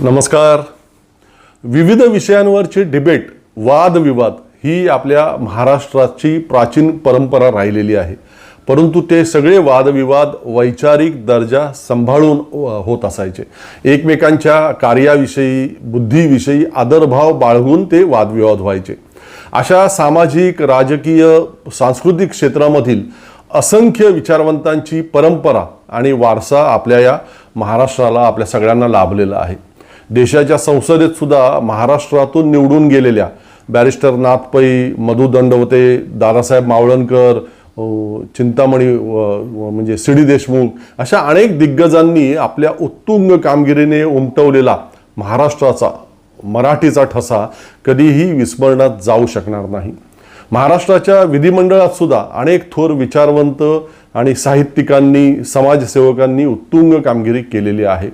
नमस्कार. विविध विषयांवरचे डिबेट वादविवाद ही आपल्या महाराष्ट्राची प्राचीन परंपरा राहिलेली आहे. परंतु ते सगळे वादविवाद वैचारिक दर्जा सांभाळून होत असायचे. एकमेकांच्या कार्याविषयी बुद्धीविषयी आदरभाव बाळगून ते वादविवाद व्हायचे. अशा सामाजिक राजकीय सांस्कृतिक क्षेत्रामधील असंख्य विचारवंतांची परंपरा आणि वारसा आपल्या या महाराष्ट्राला आपल्या सगळ्यांना लाभलेला आहे. देशाच्या संसदेत सुद्धा महाराष्ट्रातून निवडून गेलेल्या बॅरिस्टर नाथ पै मधु दंडवते दादासाहेब मावळणकर चिंतामणी म्हणजे सी डी देशमुख अशा अनेक दिग्गजांनी आपल्या उत्तुंग कामगिरीने उमटवलेला महाराष्ट्राचा मराठीचा ठसा कधीही विस्मरणात जाऊ शकणार नाही. महाराष्ट्राच्या विधिमंडळात सुद्धा अनेक थोर विचारवंत आणि साहित्यिकांनी समाजसेवकांनी उत्तुंग कामगिरी केलेली आहे.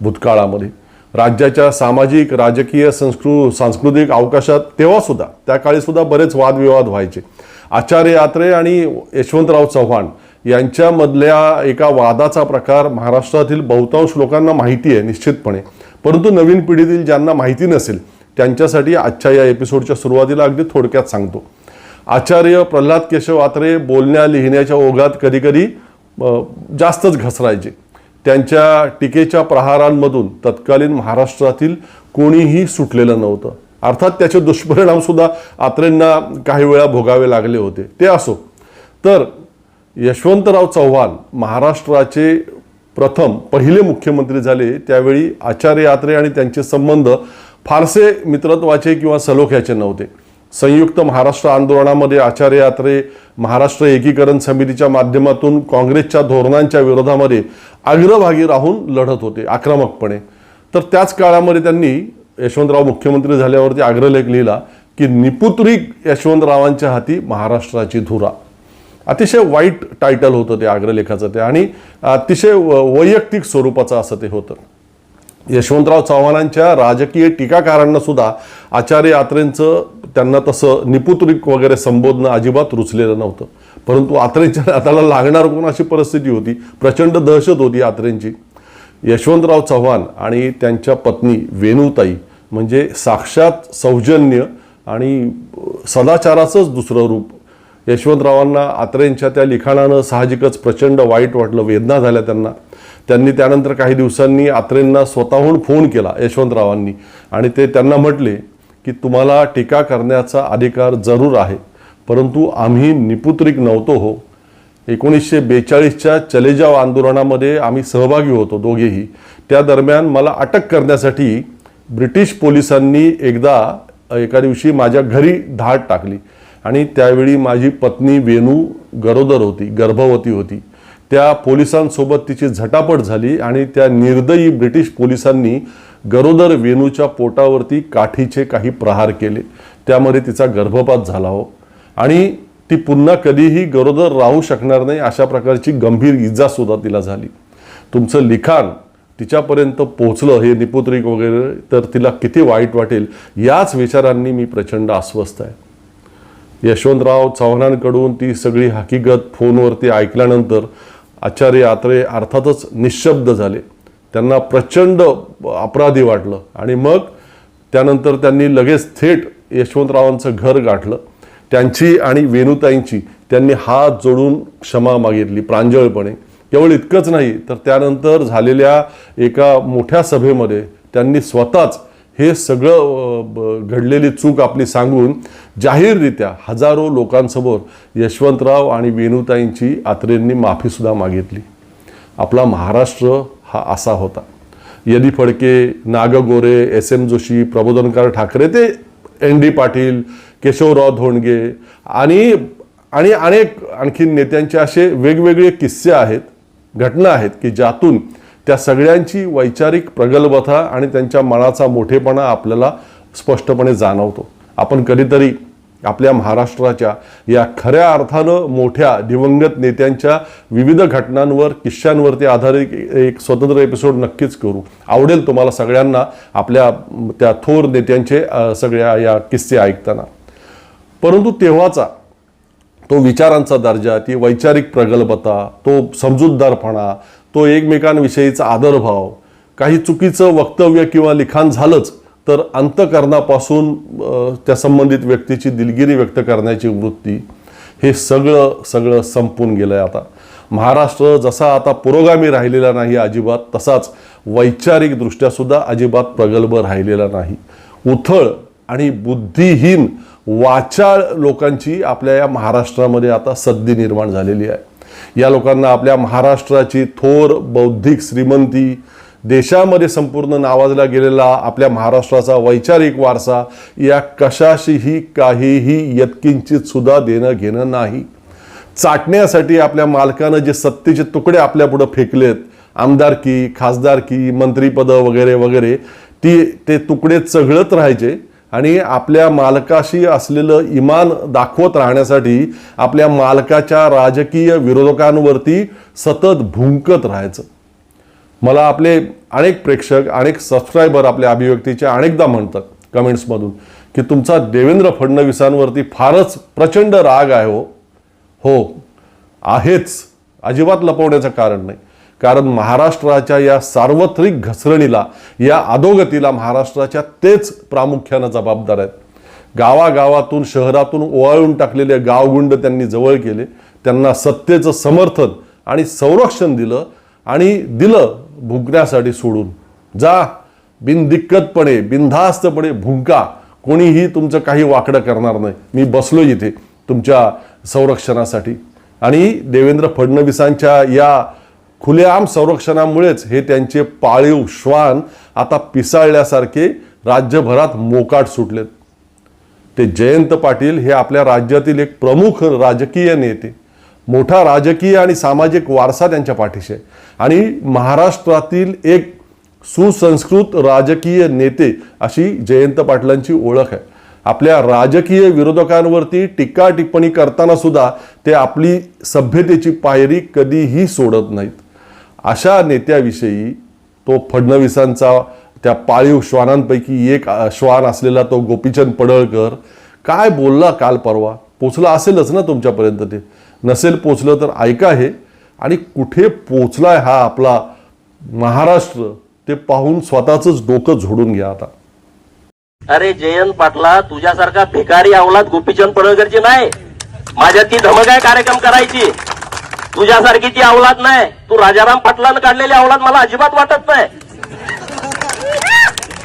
भूतकाळामध्ये राज्याच्या सामाजिक राजकीय संस्कृ सांस्कृतिक अवकाशात तेव्हा सुद्धा त्या काळी सुद्धा बरेच वादविवाद व्हायचे. आचार्य यात्रे आणि यशवंतराव चव्हाण यांच्यामधल्या एका वादाचा प्रकार महाराष्ट्रातील बहुतांश लोकांना माहिती आहे निश्चितपणे. परंतु नवीन पिढीतील ज्यांना माहिती नसेल त्यांच्यासाठी आजच्या या एपिसोडच्या सुरुवातीला अगदी थोडक्यात सांगतो. आचार्य प्रल्हाद केशव आत्रे बोलण्या लिहिण्याच्या ओघात कधीकधी जास्तच घसरायचे. त्यांच्या टीकेच्या प्रहारांमधून तत्कालीन महाराष्ट्रातील कोणीही सुटलेलं नव्हतं. अर्थात त्याचे दुष्परिणामसुद्धा आत्रेंना काही वेळा भोगावे लागले होते. ते असो. तर यशवंतराव चव्हाण महाराष्ट्राचे प्रथम पहिले मुख्यमंत्री झाले. त्यावेळी आचार्य यात्रे आणि त्यांचे संबंध फारसे मित्रत्वाचे किंवा सलोख्याचे नव्हते. संयुक्त महाराष्ट्र आंदोलनामध्ये आचार्य यात्रे महाराष्ट्र एकीकरण समितीच्या माध्यमातून काँग्रेसच्या धोरणांच्या विरोधामध्ये अग्रभागी राहून लढत होते आक्रमकपणे. तर त्याच काळामध्ये त्यांनी यशवंतराव मुख्यमंत्री झाल्यावरती अग्रलेख लिहिला की निपुत्रिक यशवंतरावांच्या हाती महाराष्ट्राची धुरा. अतिशय वाईट टायटल होतं ते अग्रलेखाचं ते आणि अतिशय व- वैयक्तिक स्वरूपाचं असं ते होतं. यशवंतराव चव्हाणांच्या राजकीय टीकाकारांना सुद्धा आचार्य यात्रेंचं त्यांना तसं निपुत्रिक वगैरे संबोधनं अजिबात रुचलेलं नव्हतं. परंतु आत्रेंच्या हाताला लागणार कोण अशी परिस्थिती होती? प्रचंड दहशत होती आत्रेंची. यशवंतराव चव्हाण आणि त्यांच्या पत्नी वेणुताई म्हणजे साक्षात सौजन्य आणि सदाचाराचंच दुसरं रूप. यशवंतरावांना आत्रेंच्या त्या लिखाणानं साहजिकच प्रचंड वाईट वाटलं वेदना झाल्या त्यांना. त्यांनी त्यानंतर काही दिवसांनी आत्रेंना स्वतःहून फोन केला यशवंतरावांनी आणि ते त्यांना म्हटले की तुम्हाला टीका करण्याचा अधिकार जरूर आहे. परंतु आम्ही निपुत्रिक नव्हतो हो. एकोणीसशे बेचाळीसच्या चलेजाव आंदोलनामध्ये आम्ही सहभागी होतो दोघेही. त्या दरम्यान मला अटक करण्यासाठी ब्रिटिश पोलिसांनी एकदा एका दिवशी माझ्या घरी धाड टाकली. आणि त्यावेळी माझी पत्नी वेणू गरोदर होती गर्भवती होती. त्या पोलिसांसोबत तिची झटापट झाली आणि त्या निर्दयी ब्रिटिश पोलिसांनी गरोदर वेणूच्या पोटावरती काठीचे काही प्रहार केले. त्यामध्ये तिचा गर्भपात झाला हो. आणि ती पुन्हा कधीही गरोदर राहू शकणार नाही अशा प्रकारची गंभीर इजा सुद्धा तिला झाली. तुमचं लिखाण तिच्यापर्यंत पोहोचलं हे निपुत्रिक वगैरे तर तिला किती वाईट वाटेल याच विचारांनी मी प्रचंड अस्वस्थ आहे. यशवंतराव चव्हाणांकडून ती सगळी हकीकत फोनवरती ऐकल्यानंतर आचार्य आत्रे अर्थातच निशब्द झाले. त्यांना प्रचंड अपराधी वाटलं आणि मग त्यानंतर त्यांनी लगेच थेट यशवंतरावांचं घर गाठलं. त्यांची आणि वेणुताईंची त्यांनी हात जोडून क्षमा मागितली प्रांजळपणे. केवळ इतकंच नाही तर त्यानंतर झालेल्या एका मोठ्या सभेमध्ये त्यांनी स्वतःच हे सगळं घडलेली चूक आपली सांगून जाहीररित्या हजारो लोकांसमोर यशवंतराव आणि वेणुताईंची आत्रेंनी माफीसुद्धा मागितली. आपला महाराष्ट्र हा असा होता. यदी फडके नाग गोरे एस एम जोशी प्रबोधनकार ठाकरे ते एन डी पाटील केशवराव धोंडगे आणि आणि अनेक आणखीन नेत्यांचे असे वेगवेगळे किस्से आहेत घटना आहेत की ज्यातून त्या सगळ्यांची वैचारिक प्रगल्भता आणि त्यांच्या मनाचा मोठेपणा आपल्याला स्पष्टपणे जाणवतो. आपण कधीतरी आपल्या महाराष्ट्राच्या या खऱ्या अर्थानं मोठ्या दिवंगत नेत्यांच्या विविध घटनांवर किस्स्यांवरती आधारित एक स्वतंत्र एपिसोड नक्कीच करू. आवडेल तुम्हाला सगळ्यांना आपल्या त्या थोर नेत्यांचे सगळ्या या किस्से ऐकताना. परंतु तेव्हाचा तो विचारांचा दर्जा ती वैचारिक प्रगल्भता तो समजूतदारपणा तो एकमेकांविषयीचा आदरभाव काही चुकीचं वक्तव्य किंवा लिखाण झालंच तर अंतकरणापासून त्या संबंधित व्यक्तीची दिलगिरी व्यक्त करण्याची वृत्ती हे सगळं सगळं संपून गेलं आहे आता. महाराष्ट्र जसा आता पुरोगामी राहिलेला नाही अजिबात तसाच वैचारिकदृष्ट्यासुद्धा अजिबात प्रगल्भ राहिलेला नाही. उथळ आणि बुद्धिहीन वाचाळ लोकांची आपल्या या महाराष्ट्रामध्ये आता सद्दी निर्माण झालेली आहे. या लोकांना आपल्या महाराष्ट्राची थोर बौद्धिक श्रीमंती देशामध्ये संपूर्ण नावाजला गेलेला आपल्या महाराष्ट्राचा वैचारिक वारसा या कशाशीही काहीही यत्किंचित सुद्धा देणं घेणं नाही. चाटण्यासाठी आपल्या मालकानं जे सत्तेचे तुकडे आपल्या पुढं फेकलेत आमदारकी खासदारकी मंत्रीपदं वगैरे वगैरे ती ते तुकडे चघळत राहायचे. आणि आपल्या मालकाशी असलेलं इमान दाखवत राहण्यासाठी आपल्या मालकाच्या राजकीय विरोधकांवरती सतत भुंकत राहायचं. मला आपले अनेक प्रेक्षक अनेक सबस्क्रायबर आपल्या अभिव्यक्तीचे अनेकदा म्हणतात कमेंट्समधून की तुमचा देवेंद्र फडणवीसांवरती फारच प्रचंड राग आहे हो. हो आहेच. अजिबात लपवण्याचं कारण नाही. कारण महाराष्ट्राच्या या सार्वत्रिक घसरणीला या अधोगतीला महाराष्ट्राच्या तेच प्रामुख्यानं जबाबदार आहेत. गावागावातून शहरातून ओवाळून टाकलेले गावगुंड त्यांनी जवळ केले. त्यांना सत्तेचं समर्थन आणि संरक्षण दिलं आणि दिलं भुंकण्यासाठी सोडून. जा बिनदिक्कतपणे बिनधास्तपणे भुंका. कोणीही तुमचं काही वाकडं करणार नाही. मी बसलो इथे तुमच्या संरक्षणासाठी. आणि देवेंद्र फडणवीसांच्या या खुलेआम संरक्षणामुळेच हे त्यांचे पाळीव श्वान आता पिसाळल्यासारखे राज्यभरात मोकाट सुटलेत. ते जयंत पाटील हे आपल्या राज्यातील एक प्रमुख राजकीय नेते. मोठा राजकीय आणि सामाजिक वारसा त्यांच्या पाठीशी आहे. आणि महाराष्ट्रातील एक सुसंस्कृत राजकीय नेते अशी जयंत पाटलांची ओळख आहे. आपल्या राजकीय विरोधकांवरती टीका टिप्पणी करताना सुद्धा ते आपली सभ्यतेची पायरी कधीही सोडत नाहीत. अशा नेत्याविषयी तो फडणवीसांचा त्या पाळीव श्वानांपैकी एक श्वान असलेला तो गोपीचंद पडळकर काय बोलला काल परवा? पोचला असेलच ना तुमच्यापर्यंत ते? नसेल पोचलं तर ऐका हे. आणि कुठे पोचलाय हा आपला महाराष्ट्र ते पाहून स्वतःच डोकं झोडून घ्या आता. अरे जयंत पाटला तुझ्यासारखा भिकारी अवलाद गोपीचंद पडळकरची नाही. माझ्या ती धमक आहे कार्यक्रम करायची. तुझ्यासारखी ती अवलाद नाही. तू राजाराम पाटलानं काढलेली अवलाद मला अजिबात वाटत नाही.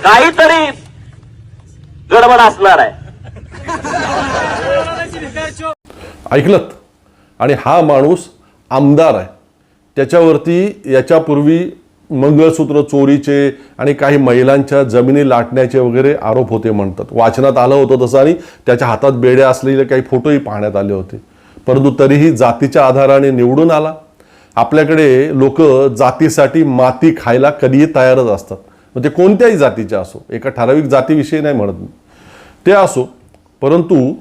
काहीतरी गडबड असणार आहे. ऐकलत. आणि हा माणूस आमदार आहे. त्याच्यावरती याच्यापूर्वी मंगळसूत्र चोरीचे आणि काही महिलांच्या जमिनी लाटण्याचे वगैरे आरोप होते म्हणतात. वाचनात आलं होतं तसं आणि त्याच्या हातात बेड्या असलेले काही फोटोही पाहण्यात आले होते. परंतु तरीही जातीच्या आधाराने निवडून आला. आपल्याकडे लोक जातीसाठी माती खायला कधीही तयारच असतात. मग ते कोणत्याही जातीचे असो एका ठराविक जातीविषयी नाही म्हणत मी. ते असो परंतु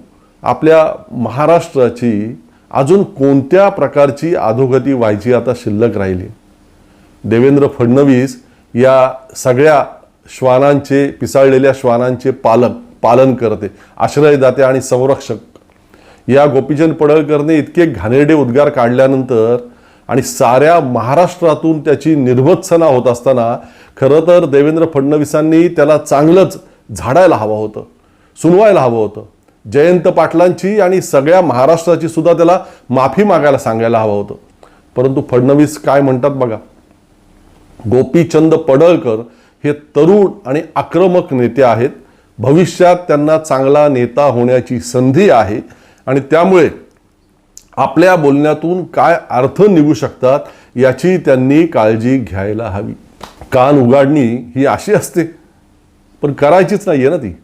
आपल्या महाराष्ट्राची अजून कोणत्या प्रकारची अधोगती व्हायची आता शिल्लक राहिली? देवेंद्र फडणवीस या सगळ्या श्वानांचे पिसाळलेल्या श्वानांचे पालक पालन करते आश्रयदाते आणि संरक्षक. या गोपीचंद पडळकरने इतके घाणेरडे उद्गार काढल्यानंतर आणि साऱ्या महाराष्ट्रातून त्याची निर्भत्सना होत असताना खरं तर देवेंद्र फडणवीसांनी त्याला चांगलंच झाडायला हवं होतं सुनवायला हवं होतं. जयंत पाटलांची आणि सगळ्या महाराष्ट्राची सुद्धा त्याला माफी मागायला सांगायला हवं होतं. परंतु फडणवीस काय म्हणतात बघा? गोपीचंद पडळकर हे तरुण आणि आक्रमक नेते आहेत. भविष्यात त्यांना चांगला नेता होण्याची संधी आहे. आणि त्यामुळे आपल्या बोलण्यातून काय अर्थ निघू शकतात याची त्यांनी काळजी घ्यायला हवी. कान उघाडणी ही अशी असते पण करायचीच नाही आहे ना ती.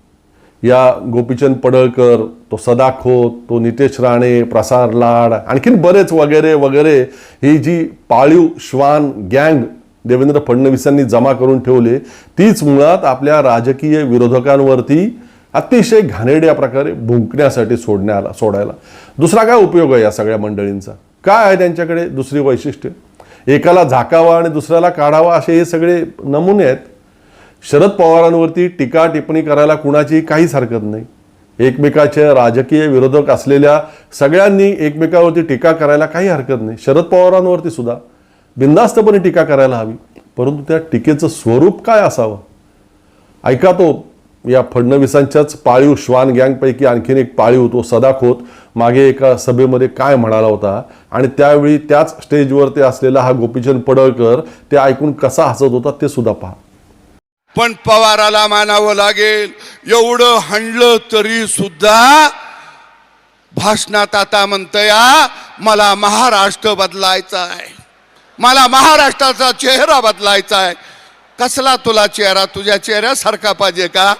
या गोपीचंद पडळकर तो सदाखोत तो नितेश राणे प्रसार लाड आणखीन बरेच वगैरे वगैरे ही जी पाळीव श्वान गँग देवेंद्र फडणवीसांनी जमा करून ठेवले तीच मुळात आपल्या राजकीय विरोधकांवरती अतिशय घाणेरड्या प्रकारे भुंकण्यासाठी सोडण्याला सोडायला. दुसरा काय उपयोग आहे या सगळ्या मंडळींचा? काय आहे त्यांच्याकडे? दुसरी वैशिष्ट्य. एकाला झाकावा आणि दुसऱ्याला काढावा असे हे सगळे नमुने आहेत. शरद पवारांवरती टीका टिप्पणी करायला कुणाची काहीच हरकत नाही. एकमेकाचे राजकीय विरोधक असलेल्या सगळ्यांनी एकमेकावरती टीका करायला काही हरकत नाही. शरद पवारांवरती सुद्धा. बिंदास्तपणे टीका करायला हवी. परंतु त्या टीकेचं स्वरूप काय असावं? ऐका तो. या फडणवीसांच्याच पाळीव श्वान गँगपैकी आणखीन एक पाळीव तो सदाखोत मागे एका सभेमध्ये काय म्हणाला होता? आणि त्यावेळी त्याच स्टेजवरती असलेला हा गोपीचंद पडळकर ते ऐकून कसा हसत होता ते सुद्धा पहा. पण पवाराला मानावं लागेल. एवढं हणलं तरी सुद्धा भाषणात आता म्हणतया मला महाराष्ट्र बदलायचा आहे. मला महाराष्ट्राचा चेहरा बदलायचा आहे. कसला तुला चेहरा? तुझ्या चेहऱ्यासारखा पाहिजे का?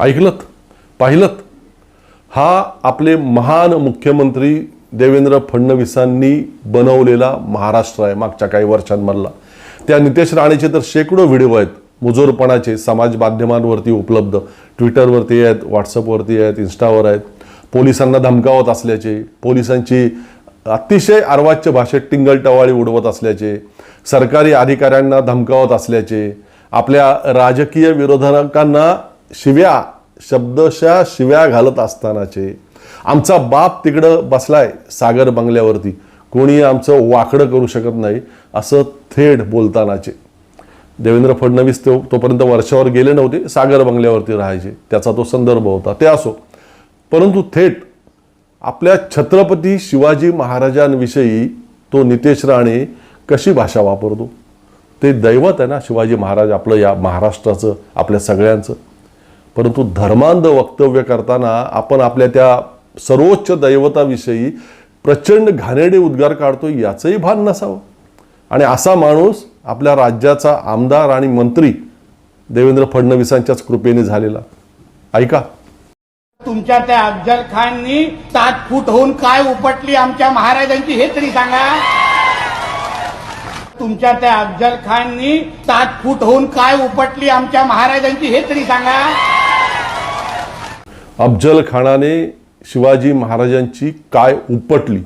ऐकलत पाहिलत. हा आपले महान मुख्यमंत्री देवेंद्र फडणवीसांनी बनवलेला महाराष्ट्र आहे मागच्या काही वर्षांमधला. त्या नितेश राणेचे तर शेकडो व्हिडिओ आहेत मुजोरपणाचे समाज माध्यमांवरती उपलब्ध. ट्विटरवरती आहेत व्हॉट्सअपवरती आहेत इन्स्टावर आहेत. पोलिसांना धमकावत असल्याचे पोलिसांची अतिशय अर्वाच्य भाषेत टिंगलटवाळी उडवत असल्याचे सरकारी अधिकाऱ्यांना धमकावत असल्याचे आपल्या राजकीय विरोधकांना शिव्या शब्दशः शिव्या घालत असतानाचे. आमचा बाप तिकडं बसलाय सागर बंगल्यावरती. कोणी आमचं वाकडं करू शकत नाही असं थेट बोलतानाचे. देवेंद्र फडणवीस तो तोपर्यंत वर्षावर गेले नव्हते सागर बंगल्यावरती राहायचे. त्याचा तो संदर्भ होता. ते असो. परंतु थेट आपल्या छत्रपती शिवाजी महाराजांविषयी तो नितेश राणे कशी भाषा वापरतो? ते दैवत आहे ना शिवाजी महाराज आपलं या महाराष्ट्राचं आपल्या सगळ्यांचं. परंतु धर्मांध वक्तव्य करताना आपण आपल्या त्या सर्वोच्च दैवताविषयी प्रचंड घाणेडे उद्गार काढतो याचंही भान नसावं. आणि असा माणूस आपल्या राज्याचा आमदार आणि मंत्री देवेंद्र फडणवीसांच्याच कृपेने झालेला. ऐका. तुमच्या त्या अफजल खाननी सात फूट होऊन काय उपटली आमच्या महाराजांची हे तरी सांगा. तुमच्या त्या अफजल खाननी सात फूट होऊन काय उपटली आमच्या महाराजांची हे तरी सांगा. अफजल खानाने शिवाजी महाराजांची काय उपटली?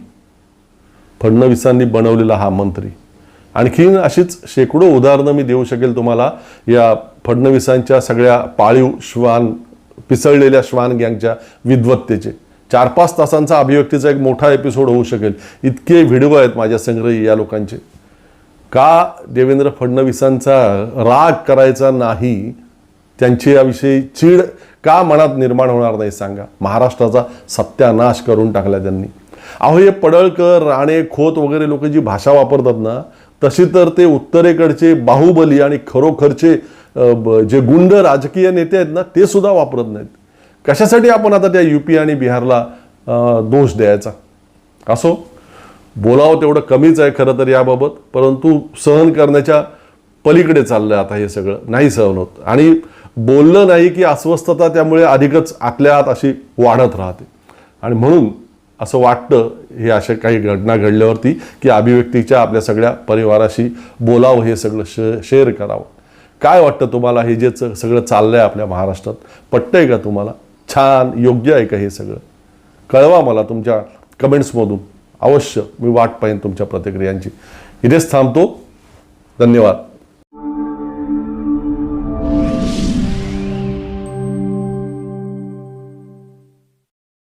फडणवीसांनी बनवलेला हा मंत्री. आणखीन अशीच शेकडो उदाहरणं मी देऊ शकेल तुम्हाला. या फडणवीसांच्या सगळ्या पाळीव श्वान पिसळलेल्या श्वान गँगच्या विद्वत्तेचे. चार पाच तासांचा अभिव्यक्तीचा एक मोठा एपिसोड होऊ शकेल. इतके व्हिडिओ आहेत माझ्या संग्रही या लोकांचे. का देवेंद्र फडणवीसांचा राग करायचा नाही? त्यांची याविषयी चीड का मनात निर्माण होणार नाही सांगा. महाराष्ट्राचा सत्यानाश करून टाकला त्यांनी. अहो हे पडळकर राणे खोत वगैरे लोक जी भाषा वापरतात ना तशी तर ते उत्तरेकडचे बाहुबली आणि खरोखरचे जे गुंड राजकीय नेते आहेत ना ते सुद्धा वापरत नाहीत. कशासाठी आपण आता त्या युपी आणि बिहारला दोष द्यायचा? असो? बोलावं तेवढं कमीच आहे खरं तर याबाबत परंतु सहन करण्याच्या पलीकडे चाललंय आता हे सगळं. नाही सहन होत. आणि बोललं नाही की अस्वस्थता त्यामुळे अधिकच आतल्या आत अशी वाढत राहते. आणि म्हणून असं वाटतं हे अशा काही घटना घडल्यावरती की अभिव्यक्तीच्या आपल्या सगळ्या परिवाराशी बोलावं हे सगळं श शेअर करावं. काय वाटतं तुम्हाला? हे जे च- सगळं आहे आपल्या महाराष्ट्रात पटतंय का तुम्हाला? छान योग्य आहे का हे सगळं? कळवा मला तुमच्या कमेंट्समधून. अवश्य मी वाट पाहीन तुमच्या प्रतिक्रियांची. इथेच थांबतो. धन्यवाद.